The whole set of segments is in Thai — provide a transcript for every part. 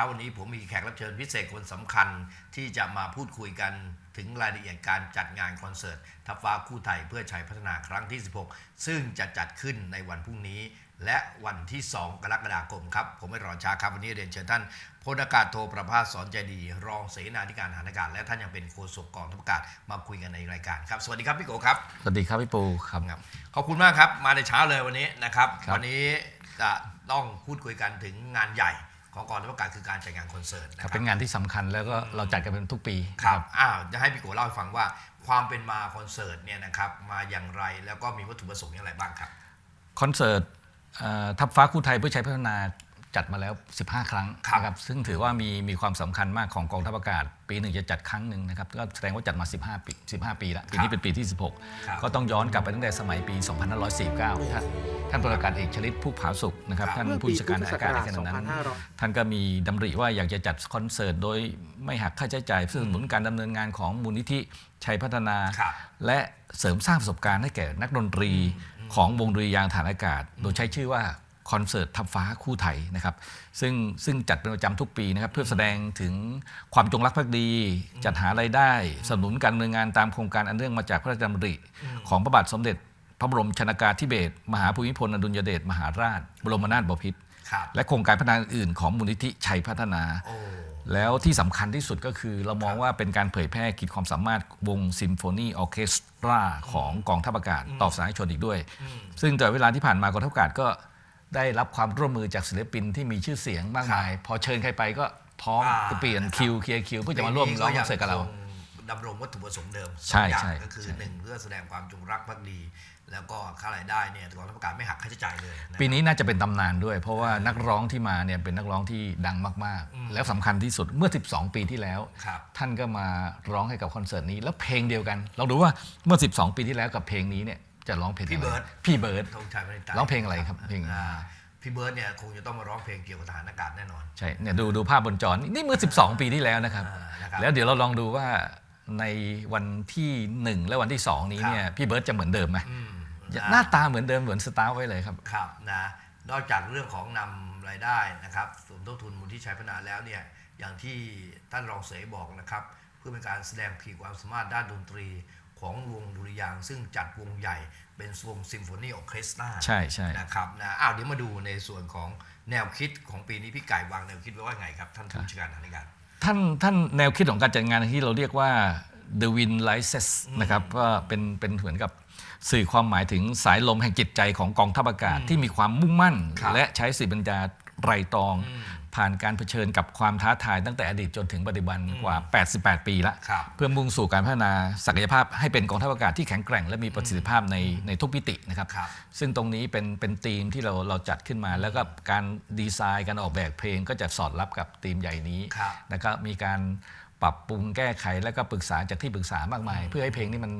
ช้าวันนี้ผมมีแขกรับเชิญพิเศษคนสำคัญที่จะมาพูดคุยกันถึงรายละเอียดการจัดงานคอนเสิร์ตทัพฟ้าคู่ไทยเพื่อชัยพัฒนาครั้งที่ 16 ซึ่งจะจัดขึ้นในวันพรุ่งนี้ และวันที่ 2 กรกฎาคมครับ ผมไม่รอช้าครับ วันนี้เรียนเชิญท่านพลอากาศโทประภาสสอนใจดี รองเสนาธิการทหารอากาศ และท่านยังเป็นโฆษกกองทัพอากาศมาคุยกันในรายการครับสวัสดีครับพี่โกครับสวัสดีครับพี่ปูครับครับขอบคุณมากครับมาในเช้าเลยวันนี้นะครับครับวันนี้จะต้องพูดคุยกันถึงงานใหญ่ ของกองทัพอากาศคือการจัดงานคอนเสิร์ตนะคครัรับบเป็นงานที่สำคัญแล้วก็เราจัดกันเป็นทุกปีครับอ้าวจะให้พี่โกเล่าให้ฟังว่าความเป็นมาคอนเสิร์ตเนี่ยนะครับมาอย่างไรแล้วก็มีวัตถุประสงค์อย่างไรบ้างครับ คอนเสิร์ตเอ่อทัพฟ้าคู่ไทยเพื่อใช้พัฒนา จัดมาแล้ว 15 ครั้งครับนะครับซึ่งถือว่ามีมีความสำคัญมากของกองทัพอากาศ ปีหนึ่งจะจัดครั้งหนึ่งนะครับก็แสดงว่าจัดมา 15 ปี 15 ปีแล้วปีนี้เป็นปีที่ครับ16 ก็ต้องย้อนกลับไปตั้งแต่สมัยปี 2549 ท่านท่านพลอากาศเอกชลิตผู้ผาสุกนะครับครับท่านเมื่อผู้ปีจัดการพุทธศัอากาศกราในชขณะนั้น2500ท่านก็มีดำริว่าอยากจะจัดคอนเสิร์ตโดยไม่หักค่าใช้จ่ายเพื่อสนับสนุนการดำเนินงานของมูลนิธิชัยพัฒนาครับและเสริมสร้างประสบการณ์ให้แก่นักดนตรีของวงดุริยางค์ฐานอากาศ โดยใช้ชื่อว่า คอนเสิร์ตทับฟ้าคู่ไทยนะครับซึ่งซึ่งจัดเป็นประจำทุกปีนะครับเพื่อแสดงถึงความจงรักภักดี จัดหารายได้สนับสนุนการดำเนินงานตามโครงการอันเนื่องมาจากพระราชดำริ ของพระบาทสมเด็จ พระบรมชนากาธิเบศรมหาภูมิพลอดุลยเดชมหาราช บรมนาถบพิตรครับและโครงการพัฒนาอื่นๆของมูลนิธิชัยพัฒนาโอ้แล้วที่สำคัญที่สุดก็คือเรามองว่าเป็นการเผยแพร่ขีดความสามารถวงซิมโฟนีออร์เคสตราของกองทัพอากาศต่อสาธารณชนอีกด้วย ซึ่งแต่เวลาที่ผ่านมากองทัพอากาศก็ ได้รับความร่วมมือจากศิลปินที่มีชื่อเสียงมากมาย พอเชิญใครไปก็พร้อมอ่าจะเปลี่ยนคิวเคลียร์คิวเพื่อจะมาร่วมร้องคอนเสิร์ตกับเราปีนี้ก็ยังคงดำรงวัตถุประสงค์เดิมใช่สองอย่างใช่ก็คือใช่ หนึ่งเพื่อแสดงความจงรักภักดี แล้วก็ค่ารายได้เนี่ยกองทัพอากาศไม่หักค่าใช้จ่ายเลยะ ปีนี้น่าจะเป็นตำนานด้วย เพราะว่านักร้องที่มาเนี่ยเป็นนักร้องที่ดังมากๆแล้วสำคัญที่สุดเมื่อ 12 ปีที่แล้ว ครับท่านก็มาร้องให้กับคอนเสิร์ตนี้ แล้วเพลงเดียวกันเราดูว่าเมื่อ 12 ปีที่แล้วกับเพลงนี้เนี่ย จะร้องเพลงพี่อะไรเบิร์ตพี่เบิร์ดธงชัยพนิตาร้องเพลงอะไรครับเพลงอ่าพี่เบิร์ดเนี่ยคงจะต้องมาร้องเพลงเกี่ยวกับทหารอากาศแน่นอนใช่เนี่ยดูดูภาพบนจอนี่นี่เมื่อ 12 ปีที่แล้วนะครับอ่านะครับ แล้วเดี๋ยวเราลองดูว่าในวันที่ 1 และวันที่ 2 นี้เนี่ยครับพี่เบิร์ดจะเหมือนเดิมไหมอืมหน้าตาเหมือนเดิมเหมือนสตาร์ไว้เลยครับครับนะนอกจากเรื่องของนำรายได้นะครับสมทบทุนมูลที่ใช้พัฒนาแล้วเนี่ยอย่างที่ท่านรองเสยบอกนะครับ เพื่อเป็นการแสดงขีดความสามารถด้านดนตรี ของวงดุริยางค์ซึ่งจัดวงใหญ่เป็นวงซิมโฟนีออร์เคสตราใช่ใช่นะครับนะอ้าวเดี๋ยวมาดูในส่วนของแนวคิดของปีนี้พี่ไก่วางแนวคิดไว้ว่าไงครับท่านผู้จัดการทหารอากาศท่านท่านแนวคิดของการจัดงานที่เราเรียกว่า the wind rises นะครับก็เป็นเป็นเหมือนกับสื่อความหมายถึงสายลมแห่งจิตใจของกองทัพอากาศที่มีความมุ่งมั่นครับและใช้สติปัญญาไรตรอง ผ่านการเผชิญกับความท้าทายตั้งแต่อดีตจนถึงปัจจุบันกว่า 88 ปีละ ครับ เพื่อมุ่งสู่การพัฒนาศักยภาพให้เป็นกองทัพอากาศที่แข็งแกร่ง และมีประสิทธิภาพในในทุกมิตินะครับครับ ซึ่งตรงนี้เป็นเป็นธีมที่เราเราจัดขึ้นมา แล้วก็การดีไซน์การออกแบบเพลงก็จะสอดรับกับธีมใหญ่นี้ครับแล้วก็มีการปรับปรุงแก้ไขแล้วก็ปรึกษาจากที่ปรึกษามากมาย เพื่อให้เพลงนี้มัน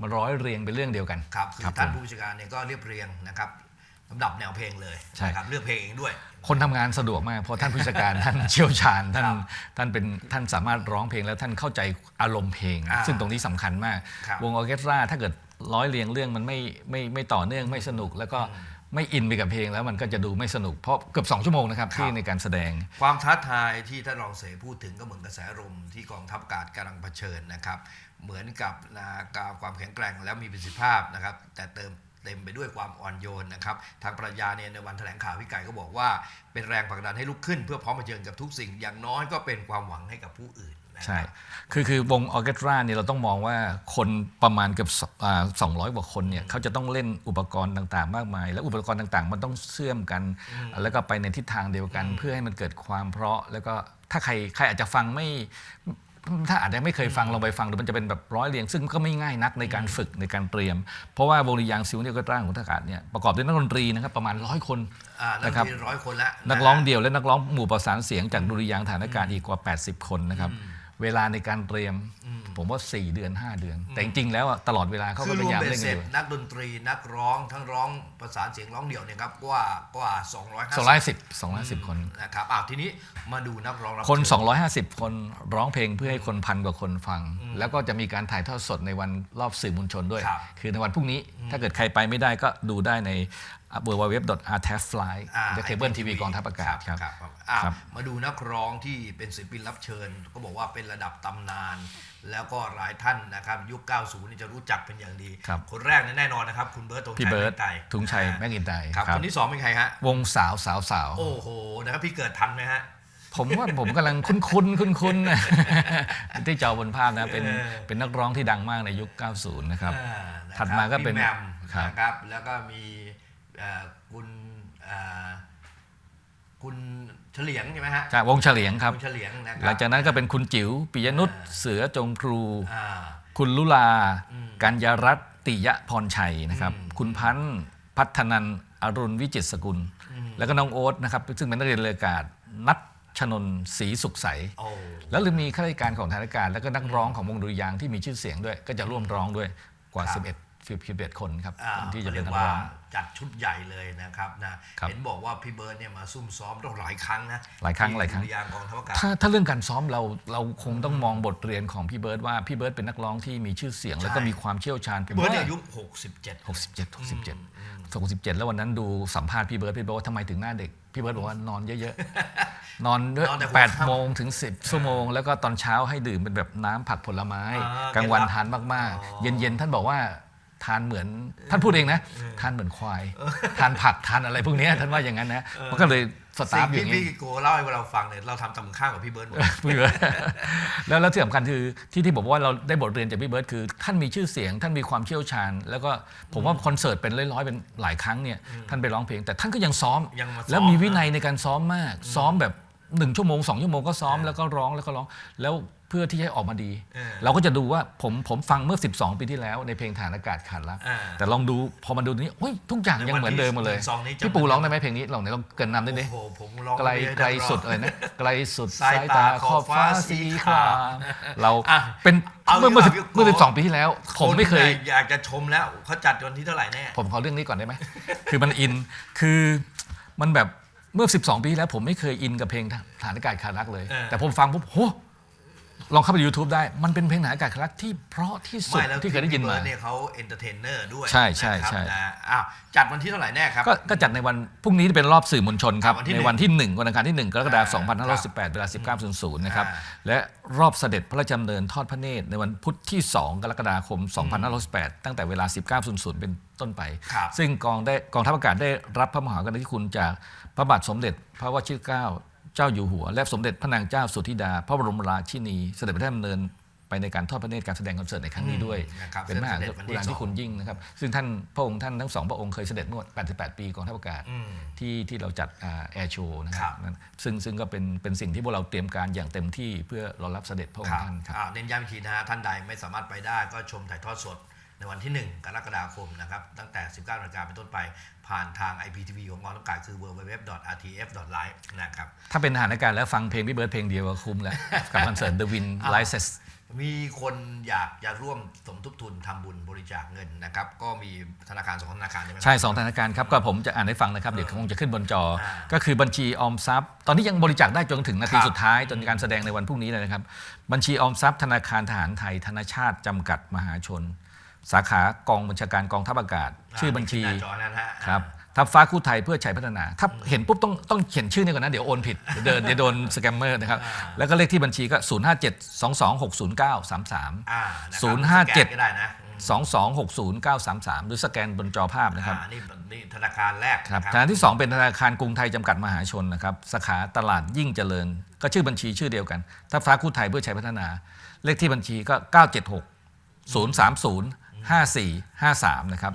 มันร้อยเรียงเป็นเรื่องเดียวกันครับคือครับท่านผม ผู้จัดการเนี่ยก็เรียบเรียงนะครับ ลำดับแนวเพลงเลยใช่ นะครับเลือกเพลงเองด้วย คนทำงานสะดวกมากเพราะท่านผู้จัดการ ท่านเชี่ยวชาญท่านครับท่านเป็นท่านสามารถร้องเพลงแล้วท่านเข้าใจอารมณ์เพลง อ่าซึ่งตรงนี้สำคัญมาก ครับ วงออร์เคสตราถ้าเกิดร้อยเรียงเรื่องมันไม่ไม่ไม่ต่อเนื่องไม่สนุก แล้วก็ไม่อินไปกับเพลงแล้วมันก็จะดูไม่สนุกเพราะเกือบสองชั่วโมงนะครับครับที่ในการแสดง ความท้าทายที่ท่านรองเสพูดถึงก็เหมือนกระแสลมที่กองทัพอากาศกำลังเผชิญนะครับ เหมือนกับนะการความแข็งแกร่งแล้วมีประสิทธิภาพนะครับ แต่เติม เต็มไปด้วยความอ่อนโยนนะครับทางปรัชญาเนี่ยในวันแถลงข่าวพี่ไก่ก็บอกว่าเป็นแรงผลักดันให้ลุกขึ้น เพื่อพร้อมเผชิญกับทุกสิ่ง อย่างน้อยก็เป็นความหวังให้กับผู้อื่นนะครับใช่ คือคือวงออร์เคสตราเนี่ยเราต้องมองว่าคนประมาณเกือบสองร้อยกว่าคนเนี่ยเขาจะต้องเล่นอุปกรณ์ต่างๆ มากมาย แล้วอุปกรณ์ต่างๆ มันต้องเชื่อมกัน แล้วก็ไปในทิศทางเดียวกัน เพื่อให้มันเกิดความเพราะแล้วก็ถ้าใครใครอาจจะฟังไม่ ถ้าอาจจะไม่เคยฟังลองไปฟังดูมันจะเป็นแบบร้อยเรียง ซึ่งก็ไม่ง่ายนักในการฝึกในการเตรียม เพราะว่าวงริยางซิวเนี่ยก็ร่างของทหารเนี่ยประกอบด้วยนักดนตรีนะครับประมาณร้อยคนอ่านักนะครับดนตรีร้อยคนแล้วนักร้องเดี่ยวและนักร้องหมู่ประสานเสียงจากดุริยางค์ฐานอากาศอีกกว่า 80 คนนะครับ เวลาในการเตรียม ผมว่า 4 เดือน 5 เดือน แต่จริงๆแล้วอะตลอดเวลาเขาคืก็อพรวมยายามเป็นเล่นเสกัร็นจอยู่นักดนตรีนักร้องทั้งร้องประสานเสียงร้องเดี่ยวเนี่ยครับกว่ากว่า 250 210 210คน นะครับอ้าวทีนี้มาดูนักร้องรับคน เชิญ250 คนร้องเพลงเพื่อให้คนพันกว่าคนฟัง แล้วก็จะมีการถ่ายทอดสดในวันรอบสื่อมวลชนด้วยครับคือในวันพรุ่งนี้ถ้าเกิดใครไปไม่ได้ก็ดูได้ใน w w w r t a f f l y อ่าจะเคเบิลทีวีกองทัพอากาศครับครับอะครับมาดูนักร้องที่เป็นศิลปินรับเชิญ ก็บอกว่าเป็นระดับตำนาน แล้วก็หลายท่านนะครับยุค 90 นี่จะรู้จักเป็นอย่างดีครับคนแรกเนี่ยแน่นอนนะครับ คุณเบิร์ตธงชัยพี่เบิร์ตแม็กไตทุงชัยอ่าแม็กอินไตครับครับคนที่สองเป็นใครฮะวงสาวสาวสาวโอ้โหนะครับพี่เกิดทันไหมฮะผมว่าผมกำลังคุ้นคุ้นคุ้นคุ้นๆนะที่จอบนภาพนะเป็นเออเป็นนักร้องที่ดังมากในยุค 90 นะครับอ่านะถัดมาก็เป็นพี่แหมมครับนะครับแล้วก็มีเอ่อ คุณเอ่อคุณเฉลียงใช่ไหมฮะจากวงเฉลียงครับคุณเฉลียงนะครัหลังจากนั้นก็เป็นคุณจิ๋วปิยนุชอ่าเสือจงครูอ่าคุณลุลาอืมกัญญารัตน์ติยะพรชัยนะครับอืมคุณพันธ์พัฒนันท์อรุณวิจิตรสกุลอืมแล้วก็น้องโอ๊ตนะครับ ซึ่งเป็นนักเรียนเรืออากาศนัทชนนศรีสุขใสโอ้แล้วยังมีข้าราชการของทางราชการแล้วก็นักร้องของวงดุริยางค์ที่มีชื่อเสียงด้วย ก็จะร่วมร้องด้วยกว่าครับ11ฟิ11คนครับอ่าที่จะเรีเป็ยนกนักว่าร้อง จัดชุดใหญ่เลยนะครับนะครับเห็นบอกว่าพี่เบิร์ดเนี่ยมาซุ่มซ้อมต้องหลายครั้งนะหลายครั้งที่หลายครั้งดุยางค์กองทัพอากาศถ้าถ้าเรื่องการซ้อมเราเราคงต้องมองบทเรียนของพี่เบิร์ดว่าพี่เบิร์ดเป็นนักร้องที่มีชื่อเสียง แล้วก็ใช่มีความเชี่ยวชาญพี่เบิร์ดเนี่ยผมอาว่ายุ67 67 67 67 แล้ววันนั้นดูสัมภาษณ์พี่เบิร์ดพี่เบิร์ดว่าทำไมถึงหน้าเด็กพี่เบิร์ดบอกว่านอนเยอะๆ นอนด้วยนอนแต่หัวแปดค่ำโมงถึง 10 ชั่วโมง แล้วก็ตอนเช้าให้ดื่มเป็นแบบน้ำผักผลไม้อ่ากลางวันเคล็ดลับทานมากอ๋อๆเย็นๆ ท่านบอกว่า ทานเหมือนท่านพูดเองนะทานเหมือนควาย ทานผักทานอะไรพวกเนี้ยท่านว่าอย่างนั้นนะมันก็เลยสตาสิ่ร์งฟอที่ย่างนี้พี่โกเล่าให้เราฟังเนี่ยเราทำตำข้างกับพี่เบิร์ดหมดพี่เบิร์ดแล้วแล้วที่สำคัญคือที่ที่บอกว่าเราได้บทเรียนจากพี่เบิร์ดคือ ท่านมีชื่อเสียง ท่านมีความเชี่ยวชาญ แล้วก็ผมว่าคอนเสิร์ตเป็นร้อยๆเป็นหลายครั้งเนี่ยท่านไปร้องเพลง แต่ท่านก็ยังซ้อมยังมาซ้อมแล้วมีวินัยในการซ้อมมาก ซ้อมแบบ หนึ่งชั่วโมงสองชั่วโมงก็ซ้อมแล้วก็ร้องแล้วก็ร้องแล้วเพื่อที่จะให้ออกมาดี เออเราก็จะดูว่าผมผมฟังเมื่อ 12 ปีที่แล้วในเพลงฐานอากาศขาดรักอ่าแต่ลองดูพอมาดูนี้โอ้ยทุกอย่างยังเหมือนเดิมหมดเลยในวันที่สองนี้จำ พี่ปูร้องได้ไหมเพลงนี้ลองไหนลองเกรินนำได้ไหม โอ้โหผมร้องไกลม่ด้ไกลนัร้องสุดอะไรนะไกลสุดสายตาขอบฟ้าสีครามเราอะเป็นเอาเมื่อเมื่อดีกว่าพี่เมื่อโกสิบสองปีที่แล้ว ผมไม่เคย นนี่อยากจะชมแล้วเขาจัดวันที่เท่าไหร่แน่ ผมขอเรื่องนี้ก่อนได้ไหม คือมันอินคือมันแบบ เมื่อ 12 ปีที่แล้วผมไม่เคยอินกับเพลงฐานอากาศขาดรักเลยเออแต่ผมฟังปุ๊บโหลองเข้าไป YouTube ได้ มันเป็นเพลงฐานอากาศขาดรักที่เพราะที่สุดไม่แล้วที่เคยได้ยินพี่มา บิร์ดเนี่ยเขาเอนเตอร์เทนเนอร์ด้วยใช่ใช่นะครับใช่ นะอ้าวจัดวันที่เท่าไหร่แน่ครับ ก็ก็จัดในวันพรุ่งนี้เป็นรอบสื่อมวลชนครับ วันที่ในหนึ่งวันที่ 1 วันอังคารที่ 1 กรกฎาคมอ่า2518 เวลา 19.00 นะครับ อ่า และรอบเสด็จพระราชดำเนินทอดพระเนตรในวันพุธที่ 2 กรกฎาคม 2518 ตั้งแต่เวลา 19.00 เป็นต้นไป ครับซึ่งกองได้กองทัพอากาศได้รับพระมหากรุณาธิคุณจาก พระบาทสมเด็จพระวชิรเกล้าเจ้าอยู่หัว และสมเด็จพระนางเจ้าสุธิดา พระบรมราชินี เสด็จพระราชดำเนินไปในการทอดพระเนตรการแสดงคอนเสิร์ตในครั้งนี้ด้วยอืมนะครับเป็นมหากเสด็จวันที่รุณาธิคุณยิ่งนะครับ ซึ่งท่านพระองค์ท่านทั้งสองพระองค์เคยเสด็จเมื่อ 88 ปีกองทัพอากาศอืมที่ที่เราจัดแอร์โชว์นะคครัรับ บนั่นซึ่งซึ่งก็เป็นเป็นสิ่งที่พวกเราเตรียมการอย่างเต็มที่เพื่อรอรับเสด็จพระองครัค์บท่านครับ อ่าเน้นย้ำอีกทีนะฮะท่านใดไม่สามารถไปได้ก็ชมถ่ายทอดสด ในวันที่ 1 กรกฎาคมนะครับตั้งแต่ 19นาฬิกาเป็นต้นไป ผ่านทาง IPTV ของกองทัพอากาศคือ www.rtf.live นะครับถ้าเป็นทหารอากาศแล้วฟังเพลงพี่เบิร์ดเพลงเดียวก็คุ้มแล้ว กับคอนเสิร์ต The Wind อ้าว Rises มีคนอยากจะร่วมสมทบทุนทำบุญบริจาคเงินนะครับ ก็มีธนาคารสองธนาคารใช่ไหมครับใช่สองธนาคารครับ ก็ผมจะอ่านให้ฟังนะครับ เดี๋ยวคงจะขึ้นบนจออ่าก็คือบัญชีออมทรัพย์ ตอนนี้ยังบริจาคได้จนถึงนาทีครับสุดท้าย จนการแสดงในวันพรุ่งนี้เลยนะครับ บัญชีออมทรัพย์ธนาคารทหารไทย ธนชาติจำกัดมหาชน สาขากองบัญชาการกองทัพอากาศ ชื่อบัญชีหน้าจอนั้นฮะครับทัพฟ้าคู่ไทยเพื่อชัยพัฒนา ถ้าเห็นปุ๊บต้องต้องเขียนชื่อนี่ก่อนนะ เดี๋ยวโอนผิด เดี๋ยวเดี๋ยวโดนสแกมเมอร์นะครับ แล้วก็เลขที่บัญชีก็ 0 5 7 2 2 6 0 9 3 3อ่าะครับศูนย์ห้าเจ็ดสแกนก็ได้นะอืม2 2 6 0 9 3 3 หรือสแกนบนจอภาพนะครับอ่านี่นี่ธนาคารแรกครับนะธนาคารที่ 2 เป็นธนาคารกรุงไทยจำกัดมหาชนนะครับสาขาตลาดยิ่งเจริญ ก็ชื่อบัญชีชื่อเดียวกันทัพฟ้าคู่ไทยเพื่อชัยพัฒนา เลขที่บัญชีก็ 976 030 5453 นะครับ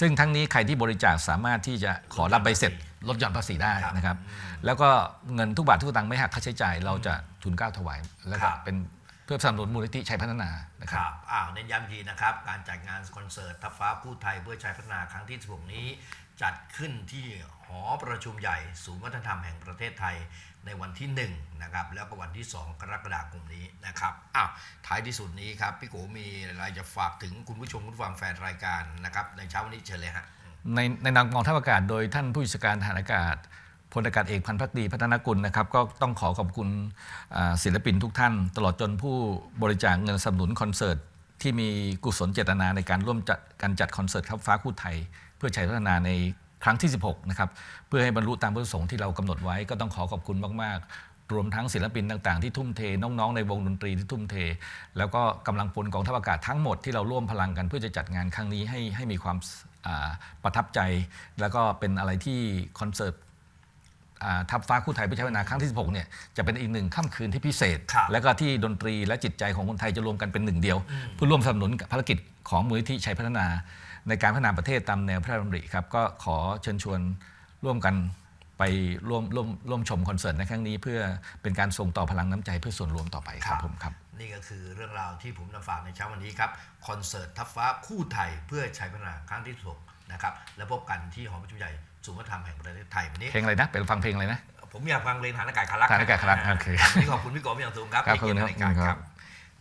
ซึ่งทั้งนี้ใครที่บริจาคสามารถที่จะขอรับใบเสร็จลดหย่อนภาษีได้นะครับ แล้วก็เงินทุกบาททุกสตังค์ไม่หักค่าใช้จ่ายเราจะทุนเกล้าถวายแล้วก็เป็นเพื่อสนับสนุนมูลนิธิชัยพัฒนานะคครับ รับอ้าวเน้นย้ำอีกทีนะครับ การจัดงานคอนเสิร์ตทัพฟ้าผู้ไทยเพื่อชัยพัฒนาครั้งที่ 16 นี้ จัดขึ้นที่หอประชุมใหญ่ศูนย์วัฒนธรรมแห่งประเทศไทยในวันที่1นะครับแล้วก็วันที่ 2 กรกฎาคมนี้นะครับอ้าวท้ายที่สุดนี้ครับพี่โกมีอะไรจะฝากถึงคุณผู้ชมคุณผู้ฟังแฟนรายการนะครับในเช้าวันนี้เชิญเลยฮะในในนามกองทัพอากาศโดยท่านผู้บัญการทหารอากาศพลอากาศเอกพันพักดีพัฒนกุลนะครับก็ต้องขอขอบคุณศิลปินทุกท่าน ตลอดจนผู้บริจาคเงินสนับสนุนคอนเสิร์ตที่มีกุศลเจตนาในการร่วมจัดการจัดคอนเสิร์ตครับฟ้าคู่ไทย เพื่อชัยพัฒนาในครั้งที่ 16 นะครับ เพื่อให้บรรลุตามวัตถุประสงค์ที่เรากำหนดไว้ก็ต้องขอขอบคุณมาก ๆ รวมทั้งศิลปินต่างๆ ที่ทุ่มเท น้องๆ ในวงดนตรีที่ทุ่มเท แล้วก็กำลังพลกองทัพอากาศทั้งหมดที่เราร่วมพลังกันเพื่อจะจัดงานครั้งนี้ให้ให้มีความอ่าประทับใจ แล้วก็เป็นอะไรที่คอนเสิร์ตอ่าทัพฟ้าคู่ไทยเพื่อใช้พัฒนาครั้งที่ 16 เนี่ยจะเป็นอีกหนึ่งค่ำคืนที่พิเศษครับและก็ที่ดนตรีและจิตใจของคนไทยจะรวมกันเป็นหนึ่งเดียว เพื่อร่วมสนับสนุนกับภารกิจของมูลนิธิชัยพัฒนา ในการพัฒนาประเทศตามแนวพระราชดำริครับก็ขอเชิญชวนร่วมกันไปร่วมร่วมร่วมชมคอนเสิร์ตในครั้งนี้ เพื่อเป็นการส่งต่อพลังน้ำใจเพื่อส่วนรวมต่อไปครับผมครับ นี่ก็คือเรื่องราวที่ผมนำฝากในเช้าวันนี้ครับคอนเสิร์ตทัพฟ้าคู่ไทยเพื่อชัยพัฒนาครั้งที่สองนะครับแล้วพบกันที่หอประชุมใหญ่ศูนย์วัฒนธรรมแห่งประเทศไทยวันนี้เพลงอะไรนะเป็นฟังเพลงอะไรนะผมอยากฟังเพลงฐานอากาศคารักฐานอากาศคารักโอเควันนี้ขอบคุณพี่โกเป็นอย่างสูงครับครับขอบคุณครับที่เกียรติในรายการครับ